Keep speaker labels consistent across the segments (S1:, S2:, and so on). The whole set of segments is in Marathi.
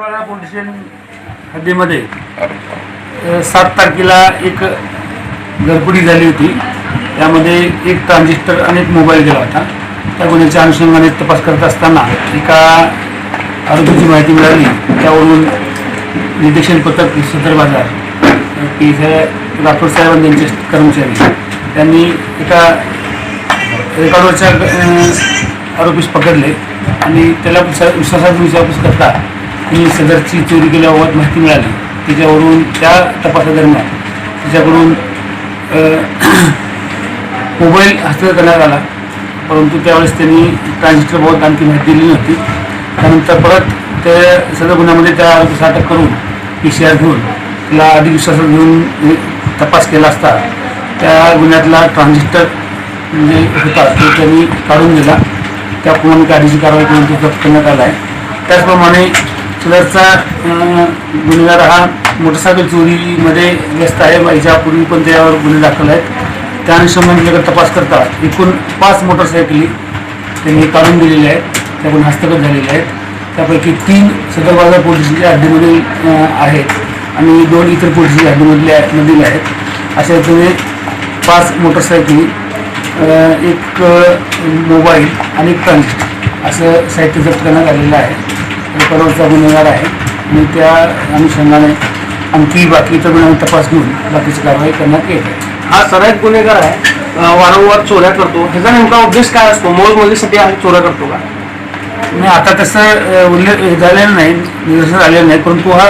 S1: वाडा पोलीस स्टेशन हद्दीमध्ये सात तारखेला एक घरपुडी झाली होती. त्यामध्ये एक ट्रान्झिस्टर आणि एक मोबाईल गेला होता. त्या गुन्ह्याच्या अनुषंगाने तपास करत असताना एका आरोपीची माहिती मिळाली. त्यावरून निरीक्षण पथक सदर बाजार की हे राठोड साहेब यांचे कर्मचारी त्यांनी एका रेकॉर्डवरच्या आरोपीस पकडले आणि त्याला विश्वासात विचारपूस करता मी सदरची चोरी केल्याबाबत माहिती मिळाली. त्याच्यावरून त्या तपासादरम्यान त्याच्याकडून मोबाईल हस्तगत करण्यात आला. परंतु त्यावेळेस त्यांनी ट्रान्झिस्टरबाबत आणखी माहिती दिली नव्हती. त्यानंतर परत त्या सदर गुन्ह्यामध्ये त्या आरोपीस अटक करून पी सी आर घेऊन तिला अधिक विश्वासात घेऊन तपास केला असता त्या गुन्ह्यातला ट्रान्झिस्टर जे होता तो त्यांनी काढून दिला. त्याप्रमाणे कायदेशीर कारवाई करून तो जप्त करण्यात आला आहे. त्याचप्रमाणे सदरचा गुन्हेगार हा मोटरसायकल चोरीमध्ये व्यस्त आहे. याच्यापूर्वी पण त्यावर गुन्हे दाखल आहेत. त्या अनुषंगाने तपास करता एकूण पाच मोटरसायकली त्यांनी काढून दिलेल्या आहेत. त्याकडून हस्तगत झालेल्या आहेत. त्यापैकी तीन सदर बाजार पोलिसांच्या हद्दीमधील आहेत आणि दोन इतर पोलिसांच्या हद्दीमधल्या मधील आहेत. अशा रीतीने पाच मोटरसायकली एक मोबाईल आणि एक टन असं साहित्य जप्त करण्यात आलेलं आहे. परवाचा गुन्हेगार आहे. आणि त्या अनुषंगाने आणखी बाकीचा गुन्हा तपास घेऊन बाकीची कारवाई करण्यात येत आहे
S2: हा सराईत गुन्हेगार आहे. वारंवार चोऱ्या करतो. ह्याचा नेमका उद्देश काय असतो? मोलमजुरीसाठी आम्ही चोऱ्या करतो का?
S1: नाही आता तसं उल्लेख झालेलं नाही. निदर्शन आलेलं नाही. परंतु हा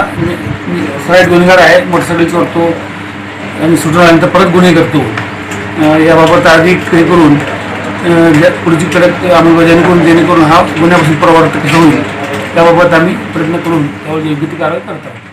S1: सराईत गुन्हेगार आहे. मोटरसायकल चोरतो. आणि सुटून आल्यानंतर परत गुन्हे करतो. याबाबत अधिक हे करून पुढची कडक अंमलबजावणी करून जेणेकरून हा गुन्ह्यापासून प्रवर्त होईल? त्याबाबत आम्ही प्रयत्न करून त्यावर योग्य ती कारवाई करत आहोत.